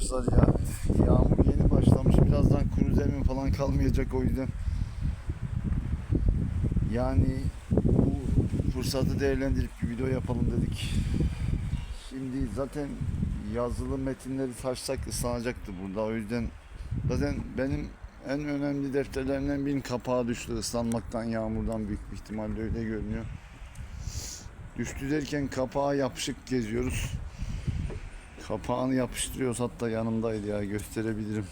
Arkadaşlar ya yağmur yeni başlamış birazdan kuru zemin falan kalmayacak o yüzden yani bu fırsatı değerlendirip bir video yapalım dedik. Şimdi zaten yazılı metinleri taşsak ıslanacaktı burada o yüzden zaten benim en önemli defterlerimden birinin kapağı düştü ıslanmaktan yağmurdan büyük bir ihtimalle öyle görünüyor. Düştü derken kapağa yapışık geziyoruz. Kapağını yapıştırıyoruz hatta yanımdaydı ya gösterebilirim.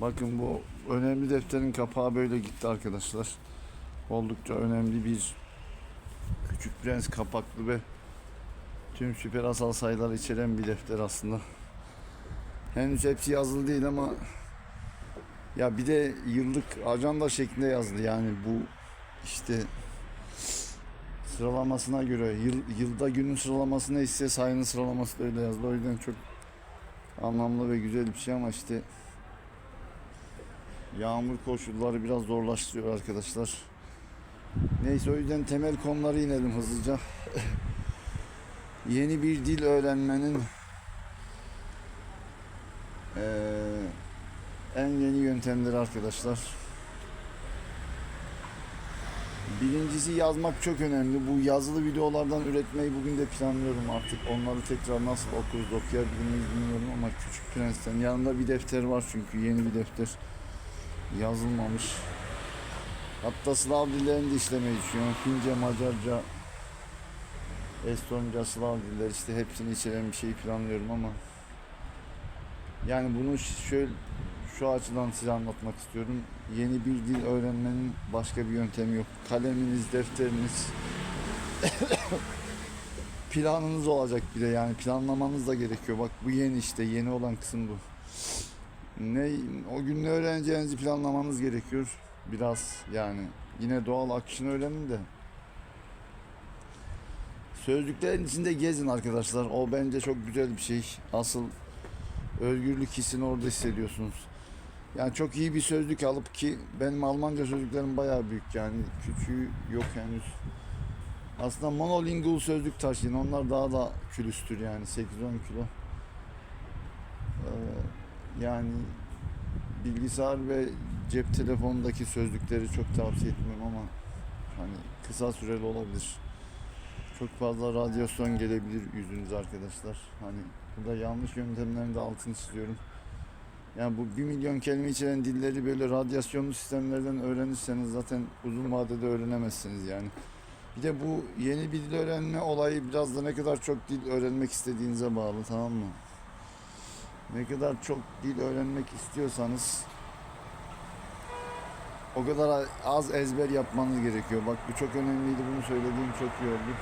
Bakın bu önemli defterin kapağı böyle gitti arkadaşlar. Oldukça önemli bir Küçük Prens kapaklı ve tüm süper asal sayıları içeren bir defter aslında. Henüz hepsi yazılı değil ama ya bir de yıllık ajanda şeklinde yazdı yani bu işte sıralamasına göre yıl, yılda günün sıralaması neyse sayının sıralaması da öyle yazdı. O yüzden çok anlamlı ve güzel bir şey ama işte yağmur koşulları biraz zorlaştırıyor arkadaşlar. Neyse o yüzden temel konuları inelim hızlıca. Yeni bir dil öğrenmenin eee, en yeni yöntemleri arkadaşlar. Birincisi yazmak çok önemli. Bu yazılı videolardan üretmeyi bugün de planlıyorum artık. Onları tekrar nasıl okuruz, okuyabilir miyiz bilmiyorum ama Küçük Prens'ten. Yanında bir defter var çünkü yeni bir defter. Yazılmamış. Hatta Slav dillerini de işlemeyi düşünüyorum. Fince, Macarca, Estonca, Slav diller işte hepsini içeren bir şey planlıyorum ama yani bunu şöyle şu açıdan size anlatmak istiyorum. Yeni bir dil öğrenmenin başka bir yöntemi yok. Kaleminiz, defteriniz, planınız olacak bir de yani planlamanız da gerekiyor. Bak bu yeni işte yeni olan kısım bu. Ne o gün ne öğreneceğinizi planlamanız gerekiyor. Biraz yani yine doğal akışını öğrenin de. Sözlüklerin içinde gezin arkadaşlar. O bence çok güzel bir şey. Asıl özgürlük hissini orada hissediyorsunuz. Yani çok iyi bir sözlük alıp ki benim Almanca sözlüklerim bayağı büyük yani küçüğü yok henüz. Aslında monolingual sözlük taşıyın. Onlar daha da külüstür yani 8-10 kilo. Ee, yani bilgisayar ve cep telefonundaki sözlükleri çok tavsiye etmem ama hani kısa süreli olabilir. Çok fazla radyasyon gelebilir yüzünüze arkadaşlar. Hani burada yanlış yöntemlerin de altını çiziyorum. Yani bu bir milyon kelime içeren dilleri böyle radyasyonlu sistemlerden öğrenirseniz zaten uzun vadede öğrenemezsiniz yani. Bir de bu yeni bir dil öğrenme olayı biraz da ne kadar çok dil öğrenmek istediğinize bağlı tamam mı? Ne kadar çok dil öğrenmek istiyorsanız o kadar az ezber yapmanız gerekiyor. Bak bu çok önemliydi bunu söylediğim çok iyi oldu.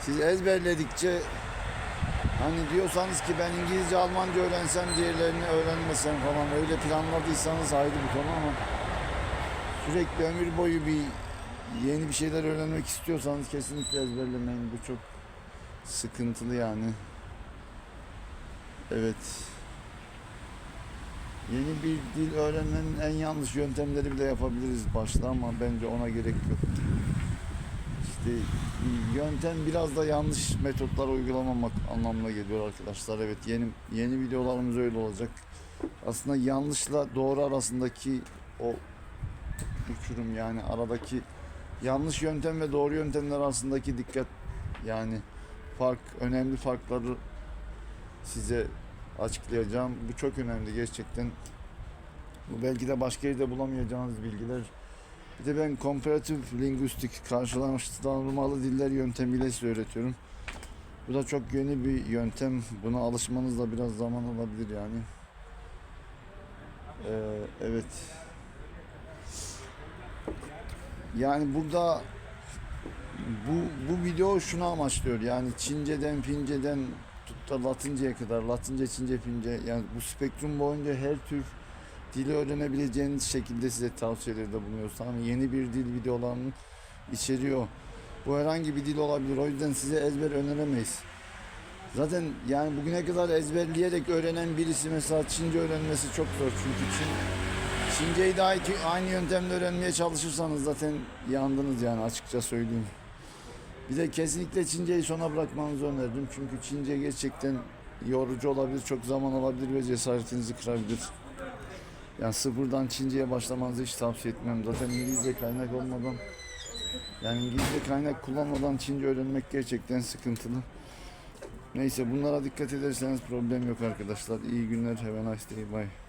Siz ezberledikçe Hani diyorsanız ki ben İngilizce, Almanca öğrensem diğerlerini öğrenmesem falan öyle planladıysanız ayrı bir konu ama sürekli ömür boyu bir yeni bir şeyler öğrenmek istiyorsanız kesinlikle ezberlemeyin. Bu çok sıkıntılı yani. Evet. Yeni bir dil öğrenmenin en yanlış yöntemleri bile yapabiliriz başta ama bence ona gerek yok. İşte yöntem biraz da yanlış metotlar uygulamamak anlamına geliyor arkadaşlar. Evet yeni yeni videolarımız öyle olacak. Aslında yanlışla doğru arasındaki o uçurum yani aradaki yanlış yöntem ve doğru yöntemler arasındaki dikkat yani fark önemli farkları size açıklayacağım. Bu çok önemli gerçekten. Bu belki de başka yerde bulamayacağınız bilgiler. Bir de ben komparatif lingüistik karşılaştırmalı diller yöntemiyle size öğretiyorum. Bu da çok yeni bir yöntem. Buna alışmanız da biraz zaman alabilir yani. Ee, evet. Yani burada bu bu video şunu amaçlıyor. Yani Çince'den, Fince'den tut da Latinceye kadar, Latince, Çince, Fince yani bu spektrum boyunca her tür dili öğrenebileceğiniz şekilde size tavsiyelerde bulunuyoruz. Tamam mı? Yeni bir dil videolarının içeriyor. Bu herhangi bir dil olabilir. O yüzden size ezber öneremeyiz. Zaten yani bugüne kadar ezberleyerek öğrenen birisi mesela Çince öğrenmesi çok zor. Çünkü Çin, Çinceyi de aynı yöntemle öğrenmeye çalışırsanız zaten yandınız yani açıkça söyleyeyim. Bir de kesinlikle Çinceyi sona bırakmanızı öneririm. Çünkü Çince gerçekten yorucu olabilir, çok zaman alabilir ve cesaretinizi kırabilir. Yani sıfırdan Çince'ye başlamanızı hiç tavsiye etmem. Zaten İngilizce kaynak olmadan yani İngilizce kaynak kullanmadan Çince öğrenmek gerçekten sıkıntılı. Neyse bunlara dikkat ederseniz problem yok arkadaşlar. İyi günler. Have a nice day. Bye.